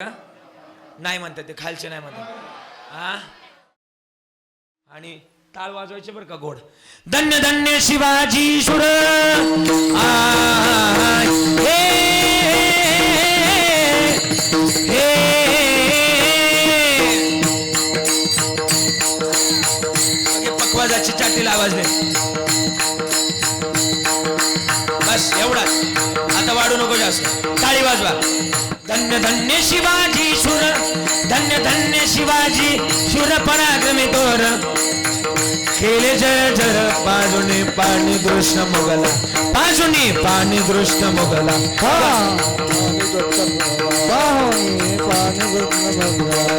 का नाही म्हणतात ते खालचे नाही म्हणतात. हा आणि टाळ वाजवायचे बरं का गोड. धन्य धन्य शिवाजी सुर. हे, पकवाजाची चाटीला आवाज नाही बस एवढाच आता वाढू नको जास्त. टाळी वाजवा. धन्य धन्य शिवाजी सुर धन्य धन्य शिवाजी सुर पराक्रमी तोर. केले जय जय पाजुनी पाणी दृष्ट मोगला पाजुनी पाणी दृष्ट मोगला.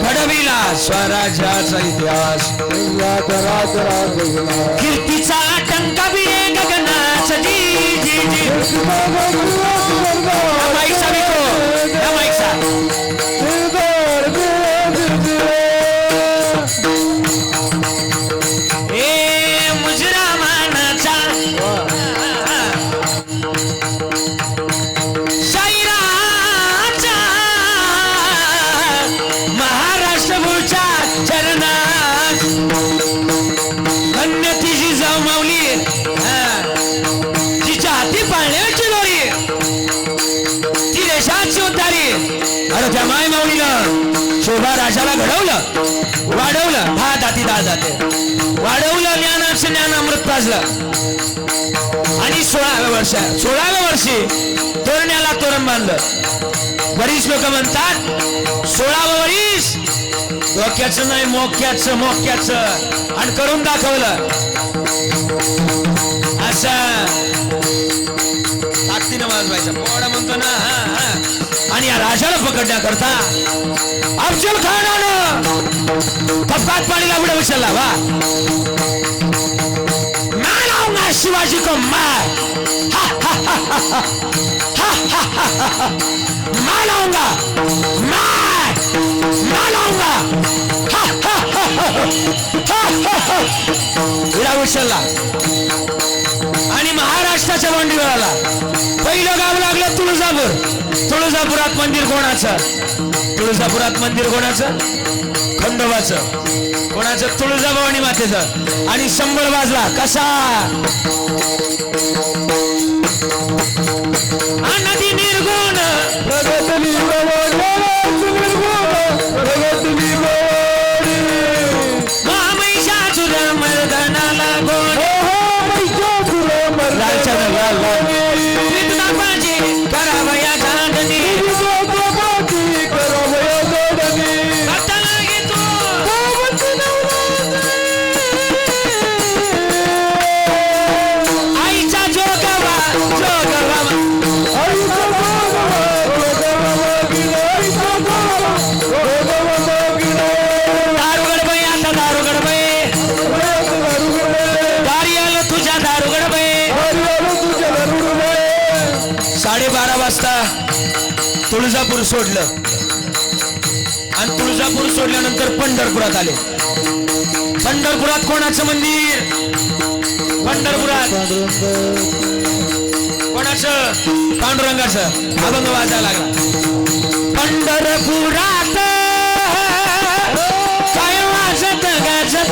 घडविला स्वराज्याचा इतिहास. कीर्तीचा टंका बिरे गगनाच जी जी जी. वाजलं. आणि सोळाव्या वर्ष सोळाव्या वर्षी तोरण्याला तोरण बांधलं. बरीच लोक म्हणतात सोळावं वरीस डोक्याचं नाही मोक्याचं मोक्याचं. आणि करून दाखवलं. असं. ताकदीनं वाजवायचं. पोवाडा म्हणतो ना हा, हा. आणि या राजाला पकडण्याकरता अफजल खानानं कपात पाणी लागलं उचलला वा. शिवाजी को मार हा, हा, हा, हा, हा. हा, हा, लाऊंगा लाऊंगा विडा उचलला आणि महाराष्ट्राच्या मांडीवर आला पहिलं गाव लागलं तुळजापूर तुळजापुरात मंदिर कोणाचं तुळजापुरात मंदिर कोणाचं खंडोबाचं. कोणाचं तुळजाभवानी मातेचं. आणि शंभर वाजला कसा? वाजता तुळजापूर सोडलं. आणि तुळजापूर सोडल्यानंतर पंढरपुरात आले. पंढरपुरात कोणाचं मंदिर? पंढरपुरात. कोणाचं? पांडुरंगाचं. अभंग वाजायला लागला. पंढरपुरात. काय वाजत गाजत?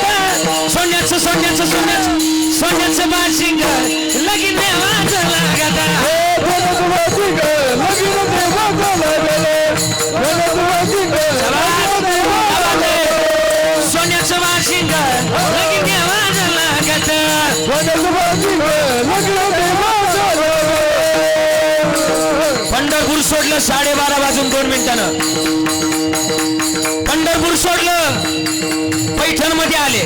सोन्याचं सोन्याचं सोन्याचं सोन्याचं बाशिंग लगीन वाजला. पंढरपूर सोडलं साडेबारा वाजून दोन मिनिटानं. पंढरपूर सोडलं पैठणमध्ये आले.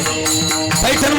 पैठण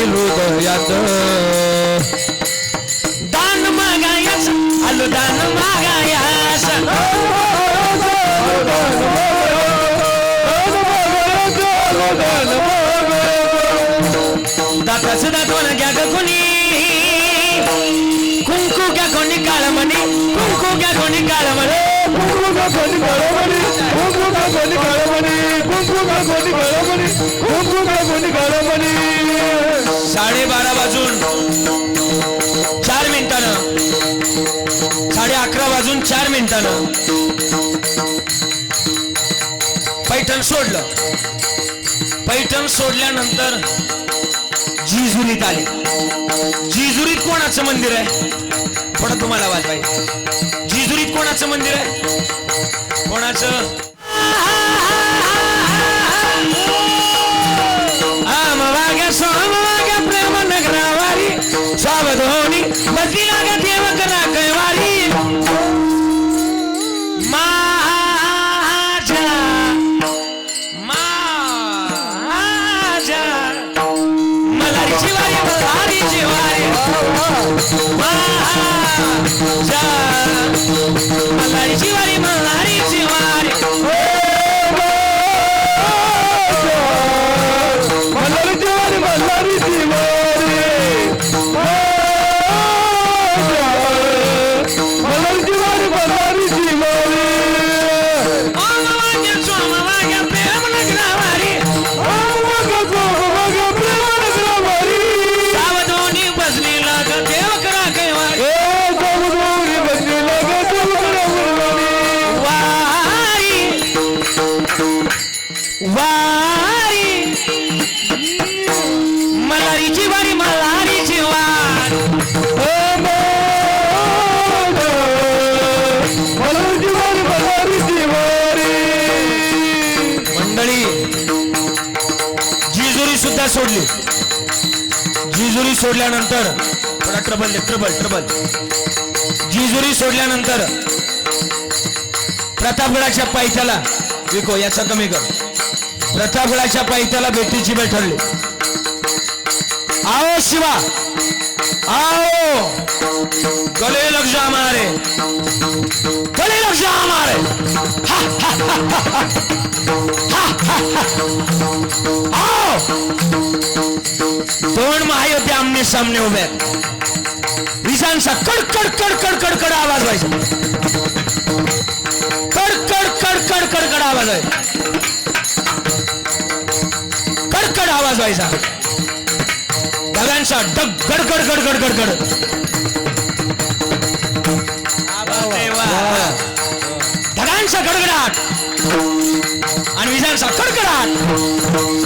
আইলু দয়াত দান মাগায়াস আলু দান মাগায়াস দাতা সুদা তোন গ্যাগ কুনি কুঙ্কু গ্যাগ নি কালমনি কুঙ্কু গ্যাগ নি কালমনি কুঙ্কু গ্যাগ নি কালমনি কুঙ্কু গ্যাগ নি কালমনি কুঙ্কু গ্যাগ নি কালমনি কুঙ্কু গ্যাগ নি কালমনি साडेबारा वाजून चार मिनिटानं. साडे अकरा वाजून चार मिनिटानं. पैठण सोडलं. पैठण सोडल्यानंतर जिजुरीत आले. जिजुरीत कोणाचं मंदिर आहे? थोडं तुम्हाला आवाज पाहिजे जिजुरीत कोणाचं मंदिर आहे? कोणाचं? सोडल्यानंतर थोडा ट्रबल ट्रबल ट्रबल. जिजुरी सोडल्यानंतर प्रतापगडाच्या पायथ्याला विको याचा कमी कर. प्रतापगडाच्या पायथ्याला भेटीची वेळ ठरली. आओ शिवा! आओ! गले लक्ष हमारे गले लक्ष हमारे आओ! दोन महायोद्धे आमने सामने उभे आहेत. विजांचा कड कड कड कड कड कड आवाज व्हायचा. कड कड कड कड आवाज आहे कडकड आवाज व्हायचा. ढगांचा डग गड गड गडगड ढगांचा गडगडाट. आणि विजांचा कडकडाट.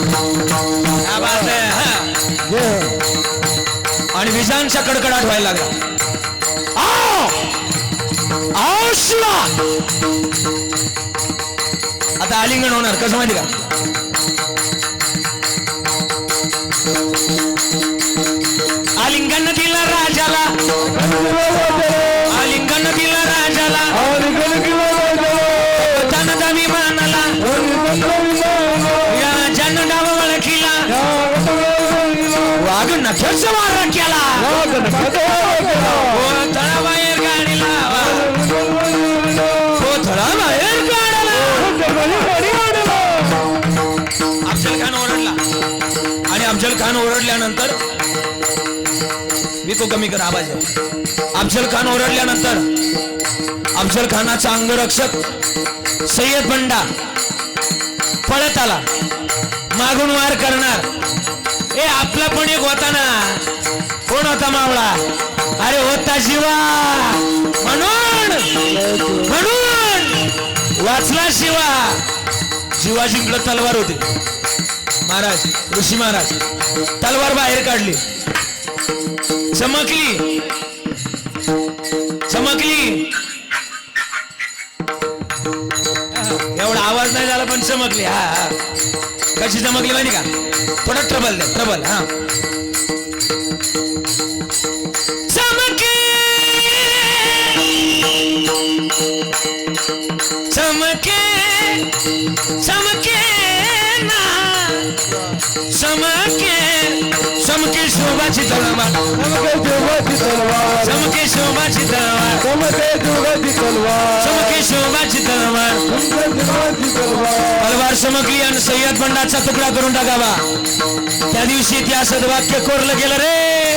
आणि कडकडाट व्हायला लागला. आओ! आता आलिंगण होणार कसं माहिती का? नख्याचा मार केला. हो तळाबाहेर गाडीला हो तळाबाहेर गाडीला. अफजल खान ओरडला. आणि अफजल खान ओरडल्यानंतर मी तो कमी कर आवाज अफजल खान ओरडल्यानंतर अफजल खानाचा अंगरक्षक सय्यद बंडा पळत आला. मागून वार करणार. ए आपला पण एक होता ना. कोण होता मावळा? अरे होता शिवा. म्हणून. म्हणून. वाचला शिवा. शिवाजींकडे तलवार होती. महाराज ऋषी महाराज तलवार बाहेर काढली. चमकली. चमकली. एवढा आवाज नाही झाला पण चमकली. हा हा. कशी चमकली माहिती का? थोडा ट्रबल दे ट्रबल हा. चमके! चमके ना. चमके चमके शोभा शोभाची तलवार. चमके जीवाची तलवार. चमके शोभाची तलवार. चमके जीवाची तलवार. शोभाची तलवार. तलवार समकली आणि सय्यद बंडाचा तुकडा करून टाकावा. त्या दिवशी त्या सदवाक्य कोरलं गेलं रे.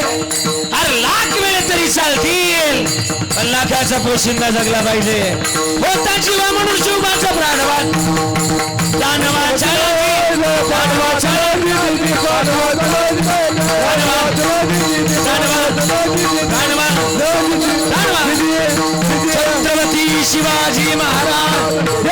अरे लाख वेळ तरी चालतील. पण लाखाचा पोशिंदा जगला पाहिजे. होता जीवा म्हणून शिवबाचा प्राणवान. दानवा चालवी दानवा, चालवी शिवाजी महाराज.